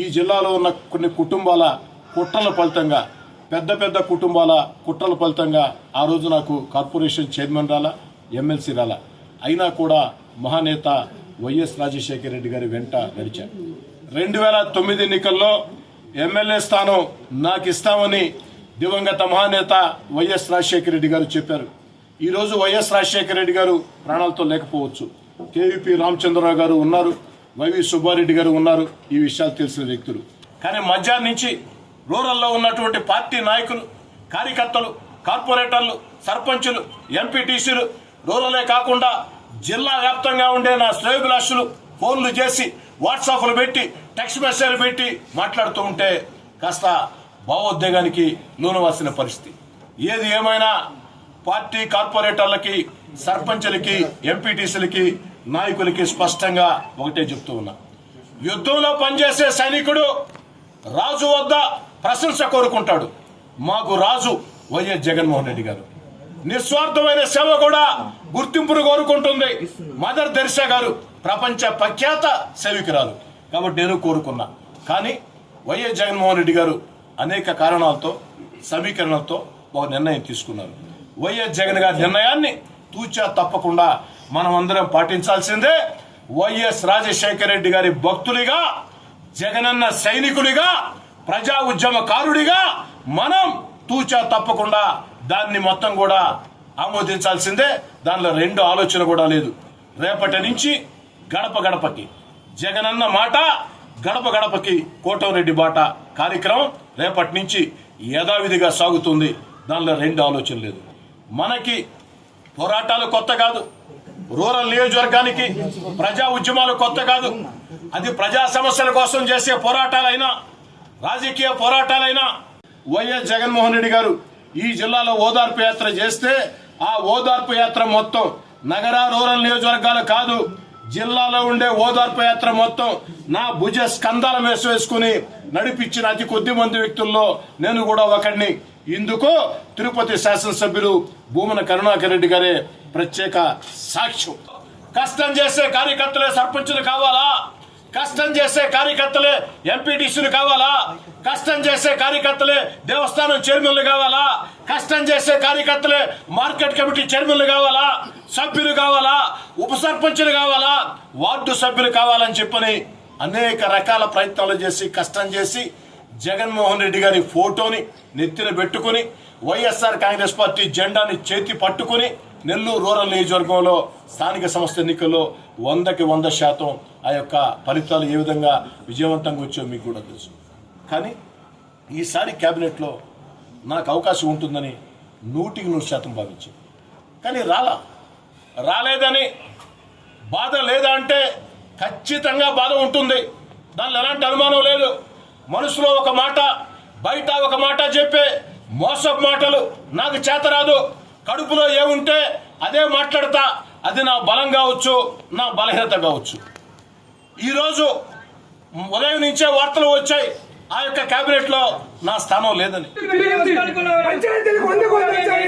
ఈ జిల్లాలో ఉన్న కొన్ని కుటుంబాల కుట్రల ఫలితంగా పెద్ద పెద్ద కుటుంబాల కుట్రల ఫలితంగా ఆ రోజు నాకు కార్పొరేషన్ చైర్మన్ రాలా ఎమ్మెల్సీ రాలా. అయినా కూడా మహానేత వైఎస్ రాజశేఖర రెడ్డి గారి వెంట నడిచాను రెండు వేల తొమ్మిది ఎన్నికల్లో ఎమ్మెల్యే స్థానం నాకు ఇస్తామని దివంగత మహానేత వైఎస్ రాజశేఖర రెడ్డి గారు చెప్పారు. ఈరోజు వైఎస్ రాజశేఖర రెడ్డి గారు ప్రాణాలతో లేకపోవచ్చు. కేవీపీ రామచంద్రరావు గారు ఉన్నారు. వైవి సుబ్బారెడ్డి గారు ఉన్నారు. ఈ విషయాలు తెలిసిన వ్యక్తులు. కానీ మధ్యాహ్నం నుంచి రూరల్లో ఉన్నటువంటి పార్టీ నాయకులు కార్యకర్తలు కార్పొరేటర్లు సర్పంచులు ఎంపీటీసీలు రూరలే కాకుండా జిల్లా వ్యాప్తంగా ఉండే నా శ్రేయోభిలాషులు ఫోన్లు చేసి వాట్సాప్లు పెట్టి టెక్స్ట్ మెసేజ్లు పెట్టి మాట్లాడుతూ ఉంటే కాస్త భావోద్వేగానికి లోనవలసిన పరిస్థితి. ఏది ఏమైనా పార్టీ కార్పొరేటర్లకి సర్పంచులకి ఎంపీటీసీలకి నాయకులకి స్పష్టంగా ఒకటే చెప్తూ ఉన్నా. యుద్ధంలో పనిచేసే సైనికుడు రాజు వద్ద ప్రశంస కోరుకుంటాడు. మాకు రాజు వైఎస్ జగన్మోహన్ రెడ్డి గారు. నిస్వార్థమైన సేవ కూడా గుర్తింపును కోరుకుంటుంది. మదర్ దర్శ గారు ప్రపంచ ప్రఖ్యాత సేవికురాలు కాబట్టి నేను కోరుకున్నా. కానీ వైఎస్ జగన్మోహన్ రెడ్డి గారు అనేక కారణాలతో సమీకరణలతో ఒక నిర్ణయం తీసుకున్నారు. వైఎస్ జగన్ గారి నిర్ణయాన్ని తూచా తప్పకుండా మనం అందరం పాటించాల్సిందే వైఎస్ రాజశేఖర రెడ్డి గారి భక్తులుగా జగనన్న సైనికుడిగా ప్రజా ఉద్యమకారుడిగా మనం తూచా తప్పకుండా దాన్ని మొత్తం కూడా ఆమోదించాల్సిందే. దానిలో రెండు ఆలోచన కూడా లేదు. రేపటి నుంచి గడప గడపకి జగనన్న మాట గడప గడపకి కోటంరెడ్డి బాట కార్యక్రమం రేపటి నుంచి యథావిధిగా సాగుతుంది. దానిలో రెండు ఆలోచన లేదు. మనకి పోరాటాలు కొత్త కాదు. రూరల్ నియోజకవర్గానికి ప్రజా ఉద్యమాలు కొత్త కాదు. అది ప్రజా సమస్యల కోసం చేసే పోరాటాలైనా రాజకీయ పోరాటాలైనా వైఎస్ జగన్మోహన్ రెడ్డి గారు ఈ జిల్లాలో ఓదార్పు యాత్ర చేస్తే ఆ ఓదార్పు యాత్ర మొత్తం నగర రూరల్ నియోజకవర్గాలు కాదు జిల్లాలో ఉండే ఓదార్పు యాత్ర మొత్తం నా భుజ స్కందాల వేసి వేసుకుని నడిపించిన అతి కొద్ది మంది వ్యక్తుల్లో నేను కూడా ఒకడిని. ఇందుకు తిరుపతి శాసనసభ్యులు భూమన కరుణాకర్ రెడ్డి గారే ప్రత్యేక సాక్ష్యం కష్టం చేసే కార్యకర్తలే సర్పంచులు కావాలా? కష్టం చేసే కార్యకర్తలే ఎంపీటీసీలు కావాలా? కష్టం చేసే కార్యకర్తలే దేవస్థానం చైర్మన్లు కావాలా? కష్టం చేసే కార్యకర్తలే మార్కెట్ కమిటీ చైర్మన్లు కావాలా? సభ్యులు కావాలా? ఉప సర్పంచులు కావాలా? వార్డు సభ్యులు కావాలని చెప్పని అనేక రకాల ప్రయత్నాలు చేసి కష్టం చేసి జగన్మోహన్ రెడ్డి గారి ఫోటోని నెత్తిన పెట్టుకుని వైఎస్ఆర్ కాంగ్రెస్ పార్టీ జెండాని చేతి పట్టుకుని నెల్లూరు రూరల్ నియోజకవర్గంలో స్థానిక సంస్థ ఎన్నికల్లో వందకి వంద శాతం ఆ యొక్క ఫలితాలు ఏ విధంగా విజయవంతంగా వచ్చాయో మీకు కూడా తెలుసు. కానీ ఈసారి క్యాబినెట్లో నాకు అవకాశం ఉంటుందని నూటికి నూరు శాతం భావించాను. కానీ రాలా. రాలేదని బాధ లేదా అంటే ఖచ్చితంగా బాధ ఉంటుంది. దానిలో ఎలాంటి అనుమానం లేదు. మనసులో ఒక మాట బయట ఒక మాట చెప్పే మోసపు మాటలు నాకు చేతరాదు కడుపులో ఏముంటే అదే మాట్లాడతా. అది నా బలం కావచ్చు నా బలహీనత కావచ్చు. ఈరోజు ఉదయం నుంచే వార్తలు వచ్చాయి. ఆ యొక్క కేబినెట్లో నా స్థానం లేదని. పంచాయతీలకు వంద కోట్లు ఇచ్చాయి.